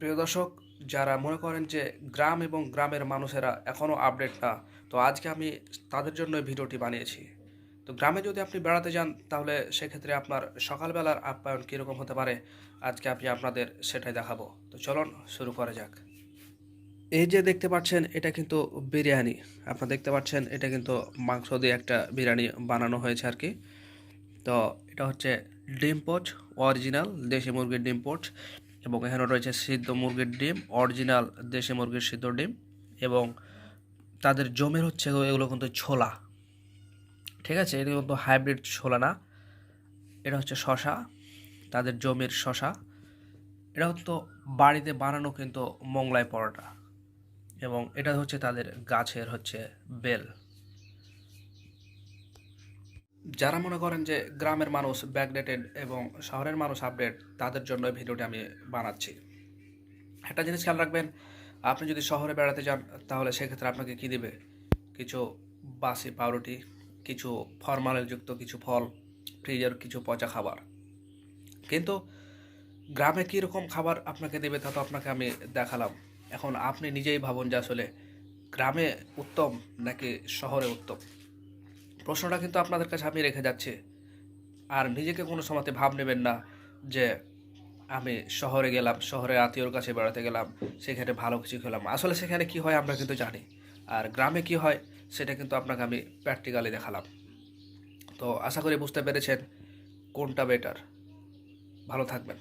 প্রিয় দর্শক, যারা মনে করেন যে গ্রাম এবং গ্রামের মানুষেরা এখনও আপডেট না, তো আজকে আমি তাদের জন্য ভিডিওটি বানিয়েছি। তো গ্রামে যদি আপনি বেড়াতে যান, তাহলে সেক্ষেত্রে আপনার সকালবেলার আপ্যায়ন কীরকম হতে পারে, আজকে আমি আপনাদের সেটাই দেখাবো। তো চলুন, শুরু করা যাক। এই যে দেখতে পাচ্ছেন, এটা কিন্তু বিরিয়ানি। আপনারা দেখতে পাচ্ছেন, এটা কিন্তু মাংস দিয়ে একটা বিরিয়ানি বানানো হয়েছে আর কি। তো এটা হচ্ছে ডিম পোচ, অরিজিনাল দেশি মুরগির ডিম পোচ। এবং এখানে রয়েছে সিদ্ধ মুরগির ডিম, অরিজিনাল দেশি মুরগির সিদ্ধ ডিম এবং তাদের জমির হচ্ছে এগুলো কিন্তু ছোলা। ঠিক আছে? এটা কিন্তু হাইব্রিড ছোলা না। এটা হচ্ছে শশা, তাদের জমির শশা। এটা হচ্ছে বাড়িতে বানানো কিন্তু মংলায় পরোটা এবং এটা হচ্ছে তাদের গাছের হচ্ছে বেল। যারা মনে করেন যে গ্রামের মানুষ ব্যাকডেটেড এবং শহরের মানুষ আপডেট তাদের জন্য ভিডিওটি আমি বানাচ্ছি। একটা জিনিস খেয়াল রাখবেন, আপনি যদি শহরে বেড়াতে যান, তাহলে সেক্ষেত্রে আপনাকে কী দেবে? কিছু বাসি পাউরুটি, কিছু ফরমালিনযুক্ত কিছু ফল, ফ্রিজের কিছু পচা খাবার। কিন্তু গ্রামে কীরকম খাবার আপনাকে দেবে তা তো আপনাকে আমি দেখালাম। এখন আপনি নিজেই ভাবুন যে আসলে গ্রামে উত্তম নাকি শহরে উত্তম। প্রশ্নটা কিন্তু আপনাদের কাছে আমি রেখে যাচ্ছি। আর নিজেকে কোনো সময়তে ভাব নেবেন না যে, আমি শহরে গেলাম শহরে আত্মীয়র কাছে বেড়াতে গেলাম, সেখানে ভালো কিছু খেলাম। আসলে সেখানে কি হয় আমরা কিন্তু জানি। আর গ্রামে কি হয়, সেটা কিন্তু আপনাকে আমি প্র্যাকটিক্যালি দেখালাম। তো আশা করি বুঝতে পেরেছেন কোনটা বেটার ভালো থাকবেন।